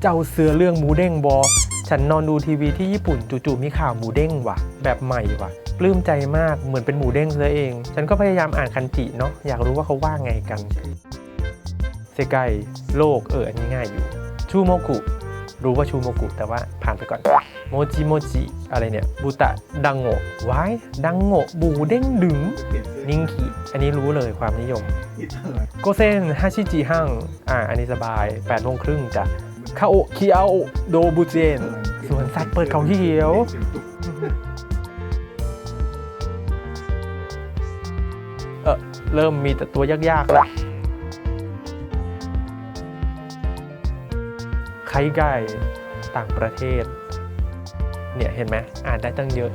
เจ้าเสือเรื่องหมูเด้งบอฉันนอนดูทีวีที่ญี่ปุ่นจู่ๆมีข่าวหมูเด้งว่ะ แบบใหม่ว่ะปลื้มใจมากเหมือนเป็นหมูเด้งซะเอง ฉันก็พยายามอ่านคันจิเนาะอยากรู้ว่าเขาว่าไงกันเซไกโลกเอออันนี้ง่ายอยู่ ชูโมกุ รู้ว่าชูโมกุ แต่ว่าผ่านไปก่อน โมจิโมจิอะไรเนี่ยบูตะดังโงะวายดังโงะบูเด้งดึงนิงคิ อันนี้รู้เลยความนิยม โกเซนฮาชิจิฮังอ่าอันนี้สบาย8โมงครึ่งจ้ะคาโอคิอาโอโดบุเจนสวนสัตว์เปิดเขาเขียวเออเริ่มมีแต่ตัวยากๆละไคไก่ต่างประเทศ เนี่ยเห็นไหมอ่านได้ตั้งเยอะ